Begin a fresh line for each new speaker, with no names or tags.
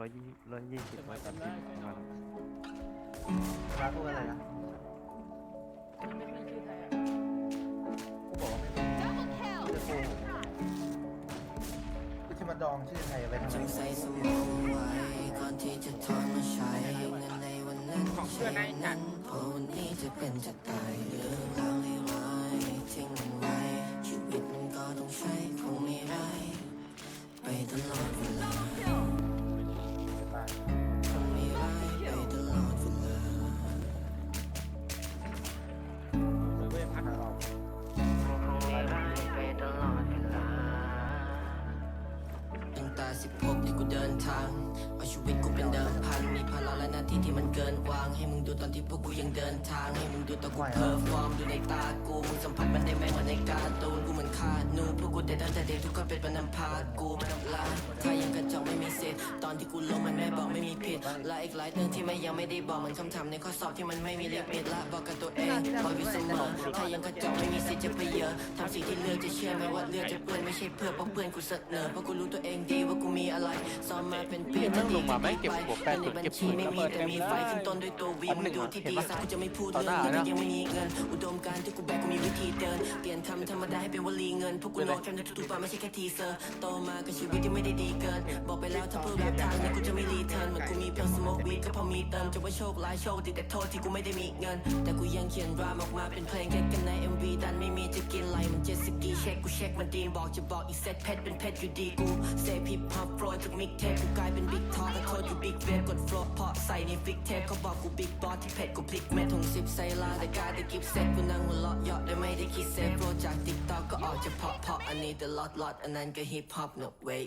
ร้อยยี่ร้อยยี่สิบร้อยสามสิบประมาณนั้น
ร้านพูดอะไรนะ
ไม่ไม่ชื่อไทยอะ
กูบอกว่าไม่มีชื่อกูกูที่มาดองชื่อไทยไว้ทำไม
จงใส่สมองไว้ก่อนที่จะทอนมาใช้เงินในวันนั้นใช้นั้นเพราะวันนี้จะเป็นจะตายเรื่องราวไม่ร้ายทิ้งมันไว้ชีวิตมันก็ต้องใช้คงไม่ร้ายไปตลอดเวลา 16ที่กูเดินทาง เอาชีวิตกูเป็นเดิมพัน มีภาระและหน้าที่ที่มันเกินวาง ให้มึงดูตอนที่พวกกูยังเดินทาง ให้มึงดูตอนกูเพอร์ฟอร์มดูในตากูมึงสัมผัสมันได้ไหมเหมือนในการ์ตูนกูเหมือนคานูนพวกกูเด็ดตั้งแต่เด็กทุกคนเป็นประนำพากูลาถ้ายังกระจอกไม่มีสิทธิ์ตอนที่กูลงมันไม่บอกไม่มีผิดและอีกหลายเรื่องที่ไม่ยังไม่ได้บอกเหมือนคำถามในข้อสอบที่มันไม่มีลิมิตละบอกกับตัวเองพออยู่เสมอถ้ายังกระจอกไม่มีสิทธิ์จะเพเยอะทำสิ่งที่เลือกจะเชื่อไหมว่าเลือกจะเปื้อนไม่ใช่เพื่อเพราะเพื่อนกูเสนอเพราะกูรู้ตัวเองดีว่ากูมีอะไรซ้อมมาเป็นปีจะดีจะดีไปในบัญชีไม่มีแต่มีไฟขึ้นต้นด้วยตัววีมันดูที่ดีสักกูจะไม่พูดเรื่องที่ยังไม่มีเงิน อุดมการณ์ที่กูแบกกูมีวิธีเดินเปลี่ยนคำธรรมดาให้เป็นวลีเงินพวกกูโน้ตแคมในทุกๆปาไม่ใช่แค่ทีเซอร์โตมากับชีวิตที่ไม่ได้ดีเกิน บอกไปแล้วถ้าเพื่อแรปทางนี้กูจะไม่รีเทิร์นเหมือนกูมีเพียงสโมกวีก็พอมีเติมจะว่าโชคร้ายโชคดีแต่โทษที่กูไม่ได้มีเงิน แต่กูยังเขียนรามออกมาเป็นเพลงแค่กันใน MV ดันไม่มีจะกินไหลมันเจ็ตสกีเช็คกูเช็คมันดีบอกจะบอกอีเซตเพชรเป็นเพชรอยู่ดีกูเซฟฮิปฮอปโปรยจากมิกเทปกูกลายเป็นบิ๊กทอก็โทษอยู่บิ๊กเวฟกดฟล์เพาะใส่ในฟิกเทปเขาบอกกูบิ๊กบอสที่เพชรกูพลิกแม่ถุงสิบใส่ลาแต่กลายได้กิฟเซ็ตกูนั่งหัวเราะเยาะได้ไม่ได้คิดเซฟโปรจากติ๊กต็อกก็ออกจะเพาะเพาะอันนี้แต่ล็อตล็อตอันนั้นก็ฮิปฮอปเนอะเว้ย